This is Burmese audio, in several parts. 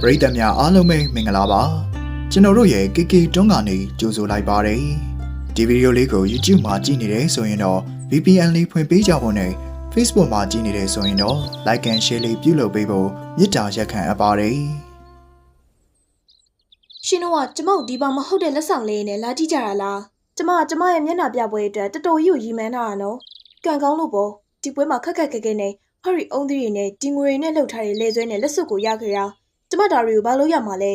ပရိသတ်များအားလုံးပဲမင်္ဂလာပါကျွန်တော်တို့ရဲ့ KK တွန်းကနေကြိုဆိုလိုက်ပါတယ်ဒီဗီဒီယိုလေးကို YouTube မှာကြည့်နေတယ်ဆိုရင်တော့ VPN လေးဖွင့်ပေးကြဖို့နဲ့ Facebook မှာကြည့်နေတယ်ဆိုရင်တော့ Like and Share လေးပြုလုပ်ပေးဖို့မေတ္တာရက်ခံအပ်ပါတယ်ရှင်တို့ကကျမတို့ဒီပါမဟုတ်တဲ့လက်ဆောင်လေးနဲ့လာကြည့်ကြတာလားကျမကကျမရဲ့မျက်နှာပြပွဲအတွက်တော်တော်ကြီးကိုရည်မှန်းထားတာနော်ကံကောင်းလို့ပေါ့ဒီပွဲမှာခက်ခက်ခဲခဲနဲ့ဟရီအုံးသီးတွေနဲ့ဒီငွေတွေနဲ့လှုပ်ထားတဲ့လေဆွဲနဲ့လက်စွပ်ကိုရခဲ့တာ ကျမဒါတွေကိုဘာလို့ရမှာလဲ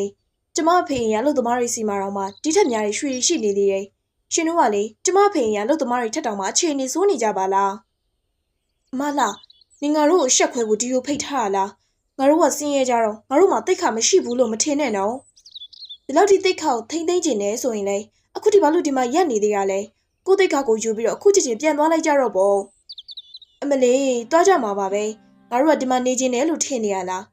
ကျမအဖေရင်ရလို့သမားတွေစီမာတော့မှဒီထက်များတွေရွှေတွေရှိနေသေးတယ်ရှင်တို့ကလေကျမအဖေရင်ရလို့သမားတွေထက်တောင်မှအခြေအနေဆိုးနေကြပါလားအမလားနင်ငါတို့ကိုရှက်ခွဲဖို့ဒီလိုဖိတ်ထားတာလားငါတို့ကစင်းရဲကြတော့ငါတို့မှတိတ်ခါမရှိဘူးလို့မထင်နဲ့နော်ဒီလောက်ထိတိတ်ခါကိုထိမ့်သိမ့်ကျင်နေဆိုရင်လေအခုဒီဘာလို့ဒီမှာရက်နေသေးရလဲကိုတိတ်ခါကိုယူပြီးတော့အခုချက်ချင်းပြန်သွားလိုက်ကြတော့ပေါ့အမလေးသွားကြမှာပါပဲငါတို့ကဒီမှာနေချင်းတယ်လို့ထင်နေရလား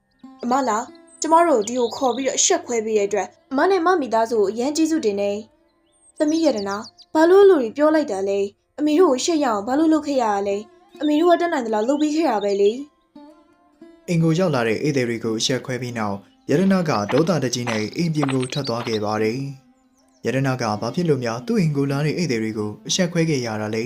အမလား ကျမတို့ဒီကိုခေါ်ပြီးတော့အဆက်ခွဲပြီးတဲ့အတွက်အမနဲ့မမိသားစုကိုအရန်ကြီးစုတင်နေသမီးရတနာဘာလို့လူတွေပြောလိုက်တာလဲအမေတို့ကိုရှက်ရအောင်ဘာလို့လုပ်ခဲ့ရတာလဲအမေတို့ကတက်နိုင်တယ်လို့လုပ်ပြီးခဲ့တာပဲလေအင်ကိုရောက်လာတဲ့ဧည့်သည်တွေကိုအဆက်ခွဲပြီးနောက်ယရနာကဒေါသတကြီးနဲ့အိမ်ပြင်ကိုထွက်သွားခဲ့ပါတယ်ယရနာကဘာဖြစ်လို့များသူ့အိမ်ကိုလာတဲ့ဧည့်သည်တွေကိုအဆက်ခွဲခဲ့ရတာလဲ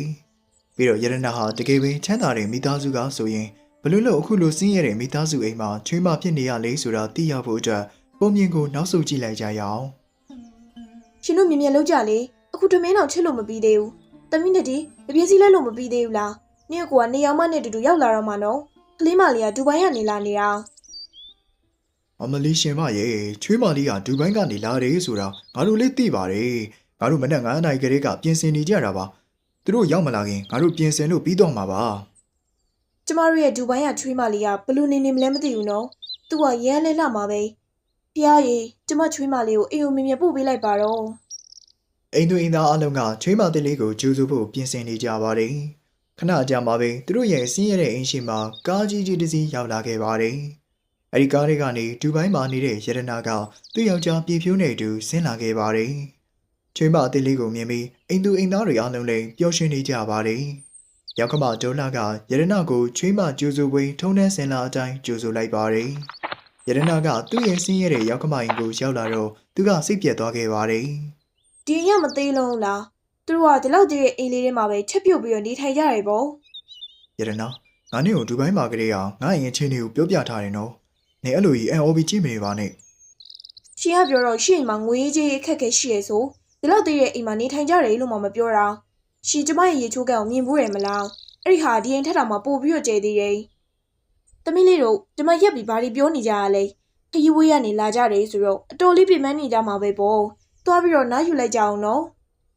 ပြီးတော့ယရနာဟာတကယ်ပင်ချမ်းသာတဲ့မိသားစုကဆိုရင် ဘလို့လို့အခုလိုစင်းရတဲ့မိသားစုအိမ်မှာချွေးမဖြစ်နေရလေဆိုတာသိရဖို့အတွက်ပုံမြင်ကိုနောက်ဆုတ်ကြည့်လိုက်ကြရအောင်ရှင်တို့မြင်မြင်လောက်ကြလေအခုထမင်းတော့ချစ်လို့မပြီးသေးဘူးတမီးနဲ့ဒီအပြည့်စည်းလဲလို့မပြီးသေးဘူးလားနင့်ကောကနေရောက်မနဲ့တူတူရောက်လာတော့မှနော်ကလေးမလေးကဒူဘိုင်းကနေလာနေတာအမလီရှင်မရဲ့ချွေးမလေးကဒူဘိုင်းကနေလာတယ်ဆိုတာငါတို့လည်းသိပါတယ်ငါတို့မနက်9နာရီကလေးကပြင်ဆင်နေကြတာပါသူတို့ရောက်မလာခင်ငါတို့ပြင်ဆင်လို့ပြီးတော့မှာပါ ကျမတို့ရဲ့ဒူဘိုင်းကချွေးမလေးကဘလူနေနေမလဲမသိဘူးနော်သူကရမ်းလဲလာမှာပဲဖျားရီကျမချွေးမလေးကိုအေယုံမြင်မြင်ပို့ပေးလိုက်ပါတော့အိမ်သူအိမ်သားအလုံးကချွေးမတဲ့လေးကိုကျူးစုဖို့ပြင်ဆင်နေကြပါတယ်ခဏကြာမှပဲသူတို့ရဲ့စင်းရတဲ့အိမ်ရှိမှာကားကြီးကြီးတစ်စီးရောက်လာခဲ့ပါတယ်အဲဒီကားလေးကနေဒူဘိုင်းမှာနေတဲ့ရတနာကသူ့ယောက်ျားပြေဖြိုးနေတူဆင်းလာခဲ့ပါတယ်ချွေးမတဲ့လေးကိုမြင်ပြီးအိမ်သူအိမ်သားတွေအားလုံးလည်းပျော်ရွှင်နေကြပါတယ် ရောက်ခမဒေါလာကရတနာကိုချွေးမကျူးစုပွေးထုံးတဲ့ဆင်လာအတိုင်းကျူးစုလိုက်ပါတယ်ရတနာကသူ့ရဲ့စင်းရတဲ့ရောက်ခမအိမ်ကိုရောက်လာတော့သူကစိတ်ပြက်သွားခဲ့ပါတယ်ဒီရမသေးလုံးလားသူတို့ကဒီလောက်တည်းရဲ့အိမ်လေးထဲမှာပဲချက်ပြုတ်ပြီးတော့နေထိုင်ကြရတယ်ပေါ့ရတနာငါနဲ့ကိုဒူဘိုင်းမှာကလေးအောင်ငါအရင်ချင်းတွေကိုပြောပြထားတယ်နော်။နေအဲ့လိုကြီး NOB ကြည့်မနေပါနဲ့ရှင်ကပြောတော့ရှင့်မှာငွေကြေးအခက်အခဲရှိရဆိုဒီလောက်တည်းရဲ့အိမ်မှာနေထိုင်ကြတယ်လို့မှမပြောတာ ရှင်ကျမရဲ့ရေချိုးကန်ကိုမြင်ဘူးရမလားအဲ့ဒီဟာဒီအိမ်ထက်တောင်မှပို့ပြီးတော့ကျဲသေးတယ်သမီးလေးတို့ကျမရက်ပြီးဘာတွေပြောနေကြရလဲခရီးဝေးကနေလာကြတယ်ဆိုတော့အတော်လေးပြင်ပန်းနေကြမှာပဲပေါ့သွားပြီးတော့နားယူလိုက်ကြအောင်နော်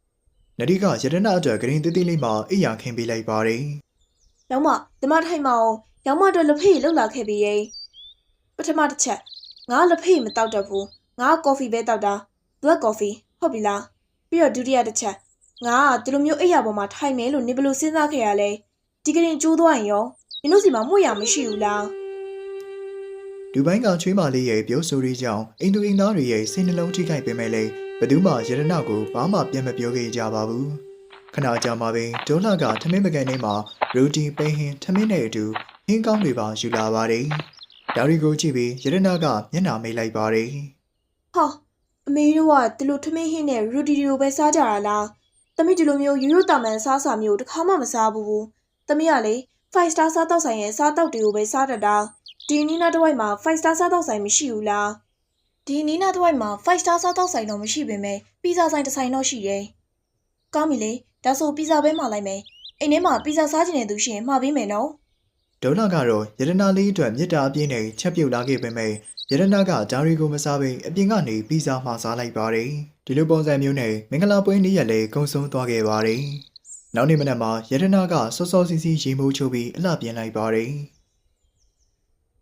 ။နဒီကရတနာအတွက်ဂရင်သေးသေးလေးမှအိယာခင်းပေးလိုက်ပါတယ်နောက်မှဓမ္မထိုင်မအောင်ရောင်မတော့လက်ဖေးလှုပ်လာခဲ့ပြီးရဲ့ပထမတစ်ချက်ငါလက်ဖေးမတောက်တတ်ဘူးငါကော်ဖီပဲတောက်တာ black coffee ဟုတ်ပြီလားပြီးတော့ဒုတိယတစ်ချက် ငါကဒီလိုမျိုးအိယာပေါ်မှာထိုင်မယ်လို့နေဘလို့စဉ်းစားခဲ့ရလဲဒီကရင်ကျိုးသွားရင်ရောမင်းတို့စီမှာမှုရမရှိဘူးလား။ဒူဘိုင်းကချွေးမလေးရဲ့ပြောဆိုရေးကြောင့်အိမ်သူအိမ်သားတွေရဲ့စိတ်နှလုံးထိခိုက်ပေမဲ့လည်းဘယ်သူမှရတနာကိုဘာမှပြန်မပြောခဲ့ကြပါဘူး။ခဏကြာမှပဲဒေါလာကထမင်းပကံထဲမှာရူတီပိန်ဟင်ထမင်းနဲ့အတူဟင်းကောင်းတွေပါယူလာပါတယ်။ဒါရီကိုကြည့်ပြီးရတနာကမျက်နှာမိတ်လိုက်ပါတယ်။ဟာအမေတို့ကဒီလိုထမင်းဟင်းနဲ့ရူတီတီကိုပဲစားကြတာလား သမီးဒီလိုမျိုးရိုးရိုးတာမန်စားစာမျိုးတစ်ခါမှမစားဘူးသမီးကလေ5 star စားတော့ဆိုင်ရဲ့စားတော့တွေကိုပဲစားတတ်တာဒီနီးနားတစ်ဝိုက်မှာ5 star စားတော့ဆိုင်မရှိဘူးလားဒီနီးနားတစ်ဝိုက်မှာ5 star စားတော့ဆိုင်တော့မရှိပေမဲ့ပီဇာဆိုင်တစ်ဆိုင်တော့ရှိတယ်ကောင်းပြီလေဒါဆိုပီဇာပဲမှာလိုက်မယ်အိမ်ထဲမှာပီဇာစားချင်တဲ့သူရှိရင်မှာပေးမယ်နော် ဒေါ်လာကတော့ယရနာလေးအတွက်မြစ်တာအပြင်းနဲ့ချက်ပြုတ်လာခဲ့ပေမဲ့ယရနာကဂျာရီကိုမစားဘဲအပြင်ကနေပီဇာမှာစားလိုက်ပါတယ်ဒီလိုပုံစံမျိုးနဲ့မင်္ဂလာပွဲနေ့ရက်လည်းကုံဆုံးသွားခဲ့ပါတယ်နောက်နေ့မနက်မှာယရနာကစောစောစီးစီးရေမိုးချိုးပြီးအလှပြင်လိုက်ပါတယ်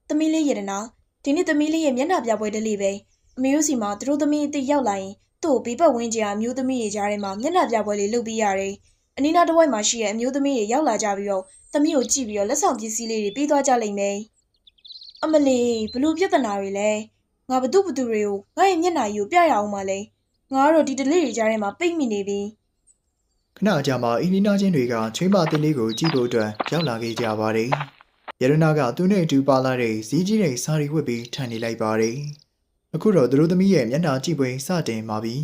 သမီးလေးရတနာဒီနေ့သမီးလေးရဲ့မျက်နှာပြပွဲတလေးပဲအမေတို့စီမှာသူတို့သမီးအစ်စ်ရောက်လာရင်သူ့ကိုဘေးပတ်ဝန်းကျင်အမျိုးသမီးတွေကြားထဲမှာမျက်နှာပြပွဲလေးလုပ်ပေးရတယ်။အနီးနားတစ်ဝိုက်မှာရှိတဲ့အမျိုးသမီးတွေရောက်လာကြပြီးတော့ သမီးကိုကြည့်ပြီးတော့လက်ဆောင်ပစ္စည်းလေးတွေပေးသွားကြလိမ့်မယ်။အမလီဘလို့ပြဿနာတွေလဲ။ငါဘသူဘသူတွေကိုငါ့ရဲ့မျက်နှာကြီးကိုပြရအောင်မလဲ။ငါကတော့ဒီတလေးတွေကြားထဲမှာပိတ်မိနေပြီ။ခဏအကြာမှာအင်းနီနာချင်းတွေကချွေးမတင်လေးကိုကြည့်ဖို့အတွက်ရောက်လာခဲ့ကြပါတယ်ယရနာကသူနဲ့အတူပါလာတဲ့ဇီးကြီးတဲ့စာရီဝတ်ပြီးထန်နေလိုက်ပါတယ်အခုတော့သူတို့သမီးရဲ့မျက်နှာကြည့်ပွဲစတင်ပါပြီ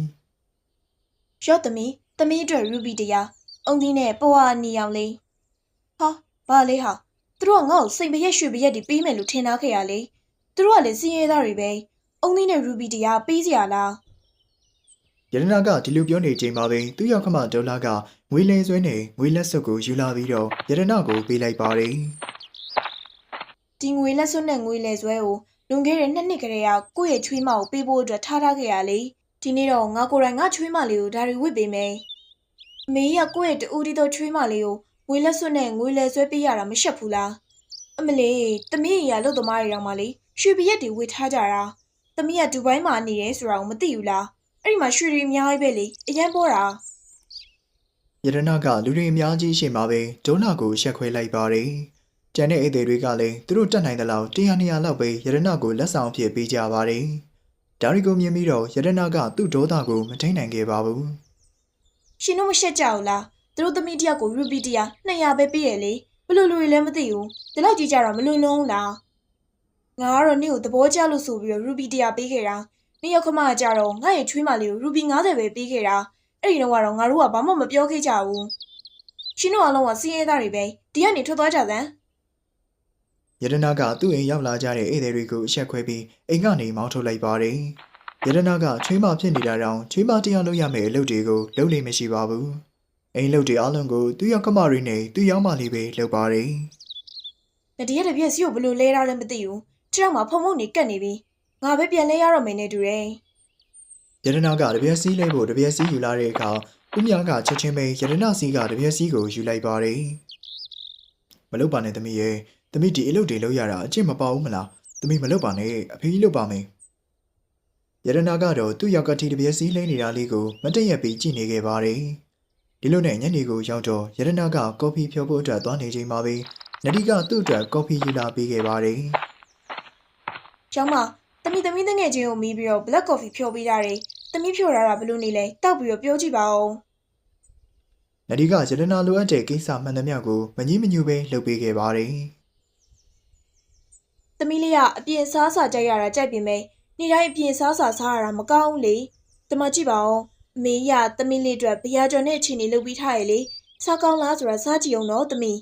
ရော့သမီးသမီးအတွက်ရူဘီတရားအုံသီးနဲ့ပွားနီအောင်လေးဟာ ဘာလေးဟာသူတို့ကငါ့ကိုစိတ်ပရက်ရွှေပရက်တွေပေးမယ်လို့ထင်ထားခဲ့ရလေသူတို့ကလည်းစင်းရဲသားတွေပဲအုံသီးနဲ့ရူဘီတရားပေးစရာလားယရနာကဒီလိုပြောနေချိန်မှာပဲသူ့ရောက်ခမဒေါ်လာကငွေလင်းဆွဲနဲ့ငွေလက်စွပ်ကိုယူလာပြီးတော့ယရနာကိုပေးလိုက်ပါတယ်ဒီငွေလက်စွပ်နဲ့ငွေလဲဆွဲကိုလွန်ခဲ့တဲ့နှစ်နှစ်ကလေးကကိုယ့်ရဲ့ချွေးမကိုပေးဖို့အတွက်ထားထားခဲ့ရလေဒီနေ့တော့ငါကိုယ်တိုင်ငါချွေးမလေးကိုဒါတွေဝစ်ပေးမယ်အမေကြီးကကိုယ့်ရဲ့တူတီတော့ချွေးမလေးကို ငွေလက်စွပ်နဲ့ငွေလဲဆွဲပေးရတာမရှက်ဘူးလားအမလေးတမီးရလုတ်သမားတွေတောင်မှလေရွှေပရက်တွေဝစ်ထားကြတာတမီးကဒူဘိုင်းမှာနေတယ်ဆိုတာကိုမသိဘူးလားအဲ့ဒီမှာရွှေတွေအများကြီးပဲလေအရန်ပေါ်တာယရနာကလူတွေအများကြီးရှိမှပဲဒေါ်လာကိုရှက်ခွဲလိုက်ပါတယ်ကျန်တဲ့အိတ်တွေကလည်းသူတို့တက်နိုင်တဲ့လောက်100 200လောက်ပဲယရနာကိုလက်ဆောင်အဖြစ်ပေးကြပါတယ်ဒါရီကိုမြင်ပြီးတော့ယရနာကသူ့ဒေါသကိုမထိန်နိုင်ခဲ့ပါဘူးရှင်တို့မရှက်ကြဘူးလား သူတို့သမီးတယောက်ကိုရူပီတရာ200ပဲပေးရလေဘလို့လူတွေလည်းမသိဘူးဒီလောက်ကြီးကြတော့မလွန်လုံးဘူးလားငါကတော့နေ့ကိုသဘောကျလို့ဆိုပြီးတော့ရူပီတရာပေးခဲ့တာနေ့ရောက်ခမကကြတော့ငါ့ရဲ့ချွေးမလေးကိုရူပီ90ပဲပေးခဲ့တာအဲ့ဒီတော့ကတော့ငါတို့ကဘာမှမပြောခဲ့ကြဘူးရှင်တို့အလုံးကစီးရဲသားတွေပဲဒီကနေထွက်သွားကြစမ်းယရနာကသူ့အိမ်ရောက်လာကြတဲ့အိတ်တွေကိုအဆက်ခွဲပြီးအိမ်ကနေမောင်းထုတ်လိုက်ပါတယ်ယရနာကချွေးမဖြစ်နေတာတောင်ချွေးမတရားလုပ်ရမယ့်အလုပ်တွေကိုလုပ်လို့မရှိပါဘူး အိမ်လုပ်တွေအလုံးကိုသူ့ရောက်ခမရီနဲ့သူ့ရောက်မလေးပဲလုပ်ပါတယ်။တတိယတစ်ပြက်စီကိုဘလို့လဲတာလည်းမသိဘူး။ခြေထောက်မှာဖုံဖုံနေကတ်နေပြီ။ငါပဲပြန်လဲရတော့မယ်နဲ့တူတယ်ယရနာကတပြက်စီးလဲဖို့တပြက်စီးယူလာတဲ့အခါဦးမြကချက်ချင်းပဲယရနာစီးကတပြက်စီးကိုယူလိုက်ပါတယ်မလုပ်ပါနဲ့သမီးရဲ့သမီးဒီအလုပ်တွေလုပ်ရတာအကျင့်မပါဘူးမလားသမီးမလုပ်ပါနဲ့အဖေကြီးလုပ်ပါမယ်ယရနာကတော့သူ့ရောက်ကတိတပြက်စီးလဲနေတာလေးကိုမတည့်ရက်ပြီးကြည့်နေခဲ့ပါတယ် ဒီလိုနဲ့ညနေကိုရောက်တော့ယရနာကကော်ဖီဖြောဖို့အတွက်သွားနေချိန်မှာပဲနဒီကသူ့အတွက်ကော်ဖီယူလာပေးခဲ့ပါတယ်။ကျောင်းမတမီတမီတငယ်ချင်းကိုမီးပြီးတော့ black coffee ဖြော်ပေးတာတွေတမီဖြော်ထားတာဘလို့နေလဲတောက်ပြီးတော့ပြောကြည့်ပါဦးနဒီကယရနာလိုအပ်တဲ့ကိစ္စမှန်သမျှကိုမငြင်းမညူပဲလုပ်ပေးခဲ့ပါတယ်။တမီလေးကအပြင်စားစာကြိုက်ရတာကြိုက်ပြင်မယ်။နေ့တိုင်းအပြင်စားစာစားရတာမကောင်းဘူးလေ။တမကြည့်ပါဦး။အ မေရတမီလေးအတွက်ဘရာကျော်နဲ့အချင်းလေးလုပ်ပြီးထားရလေ။စားကောင်းလားဆိုတာစားကြည့်အောင်တော့တမီ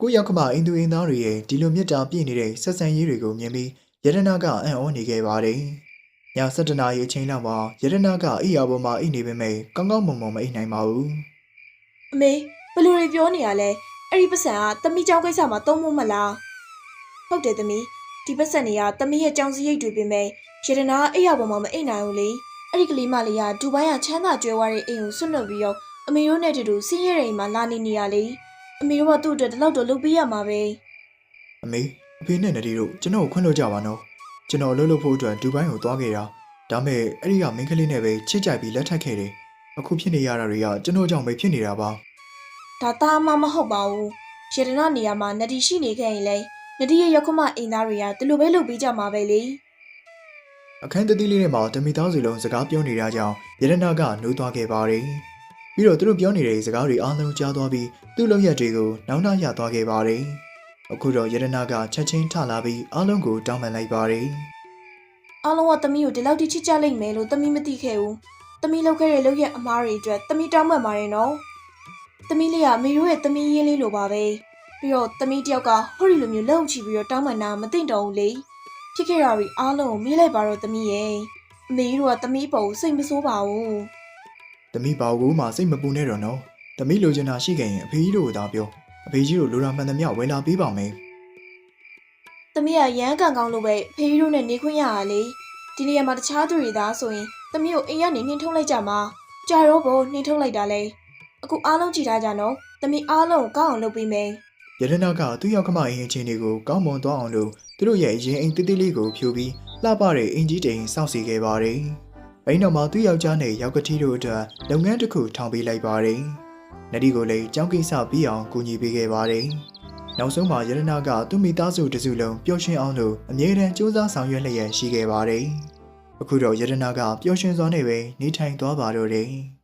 ကိုရောက်ခမအိမ်သူအိမ်သားတွေရဲ့ဒီလိုမြတ်တာပြည့်နေတဲ့ဆက်ဆံရေးတွေကိုမြင်ပြီးယရနာကအံ့ဩနေခဲ့ပါတယ်။ည7နာရီအချိန်လောက်မှာယရနာကအိယာပေါ်မှာအိတ်နေပေမဲ့ကောင်းကောင်းမွန်မွန်မအိတ်နိုင်ပါဘူး။အမေဘလို့တွေပြောနေရလဲ။အဲ့ဒီပတ်စံကတမီကျောင်းကိစ္စမှာသုံးဖို့မလား။ဟုတ်တယ်တမီဒီပတ်စံတွေကတမီရဲ့ကျောင်းစရိတ်တွေပြင်မဲ့ရတနာအိပ်ရပေါ်မှာမအိပ်နိုင်ဘူးလေ။ အဲ့ဒီကလေးမလေးကဒူဘိုင်းကချမ်းသာကြွယ်ဝတဲ့အိမ်ကိုဆွတ်လွတ်ပြီးတော့အမေတို့နဲ့တူတူစီးရဲတဲ့အိမ်မှာလာနေနေရလေ။အမေတို့ကသူ့အတွက်ဒီလောက်တော့လုပ်ပေးရမှာပဲ။အမေအဖေနဲ့နဒီတို့ကျွန်တော်ကိုခွင့်လို့ကြပါနော်။ကျွန်တော်အလုပ်လုပ်ဖို့အတွက်ဒူဘိုင်းကိုသွားခဲ့တာ။ဒါမဲ့အဲ့ဒီကမင်းကလေးနဲ့ပဲချစ်ကြိုက်ပြီးလက်ထပ်ခဲ့တယ်။အခုဖြစ်နေရတာတွေကကျွန်တော်ကြောင့်ပဲဖြစ်နေတာပါ။ဒါသားမမဟုတ်ပါဘူး။ရတနာနေရာမှာနဒီရှိနေခဲ့ရင်လေနဒီရဲ့ရောက်ခမအိမ်သားတွေကဒီလိုပဲလုပ်ပေးကြမှာပဲလေ။။ အခန်းတတိလေးထဲမှာတမီသားစုလုံးစကားပြောနေတာကြောင့်ယရနာကနှိုးသွားခဲ့ပါတယ်။ပြီးတော့သူတို့ပြောနေတဲ့စကားတွေအားလုံးကြားသွားပြီးသူ့လောက်ရက်တွေကိုနောက်နှရသွားခဲ့ပါတယ်။အခုတော့ယရနာကချက်ချင်းထလာပြီးအားလုံးကိုတောင်းပန်လိုက်ပါတယ်အားလုံးကသမီးကိုဒီလောက်ထိချစ်ကြလိမ့်မယ်လို့သမီးမသိခဲ့ဘူး။သမီးလောက်ခဲ့တဲ့လောက်ရဲ့အမားတွေအတွက်သမီးတောင်းပန်ပါတယ်နော်။သမီးလေးကအမေတို့ရဲ့သမီးရင်းလေးလိုပါပဲ။ပြီးတော့သမီးတယောက်ကဟိုဒီလိုမျိုးလှုပ်ချပြီးတော့တောင်းပန်တာမသိတော့ဘူးလေ။ ဖြစ်ခဲ့တာတွေအားလုံးကိုမေးလိုက်ပါတော့သမီးရဲ့။အမေတို့ကသမီးပေါ်ကိုစိတ်မဆိုးပါဘူး။တမီဘာကိုမှစိတ်မပူနဲ့တော့နော်။တမီလိုချင်တာရှိခဲ့ရင်အဖေကြီးတို့ကိုသာပြော။အဖေကြီးတို့လိုတာမှန်သမျှဝယ်လာပေးပါမယ်။သမီးကရမ်းကန်ကောင်းလို့ပဲဖေးတို့နဲ့နေခွင့်ရတာလေ။ဒီနေရာမှာတခြားသူတွေသားဆိုရင်သမီးကိုအိမ်ကနေနှင်ထုတ်လိုက်ကြမှာ။ကြာတော့ဘောနှင်ထုတ်လိုက်တာလေ။အခုအားလုံးကြည့်ထားကြနော်။သမီးအားလုံးကိုကောင်းအောင်လုပ်ပေးမယ်။။ ယရနာကသူ့ယောက်ကမအိမ်အချင်းတွေကိုကောင်းမွန်သွားအောင်လို့သူတို့ရဲ့ရင်အိမ်တိတိလေးကိုဖြိုပြီးလှပတဲ့အင်ကြီးတိန်စောင့်စီခဲ့ပါတယ်။အဲဒီနောက်မှာသူ့ယောက်ျားနဲ့ယောက်ကတိတို့အတွက်လုပ်ငန်းတစ်ခုထောင်ပေးလိုက်ပါတယ်။နဒီကိုလည်းကြောင်းကိစ္စပြီးအောင်ကူညီပေးခဲ့ပါတယ်။နောက်ဆုံးမှာယရနာကသူ့မိသားစုတစ်စုလုံးပျော်ရွှင်အောင်လို့အမြဲတမ်းစူးစမ်းဆောင်ရွက်လျက်ရှိခဲ့ပါတယ်။အခုတော့ယရနာကပျော်ရွှင်စွာနဲ့ပဲနေထိုင်သွားပါတော့တယ်။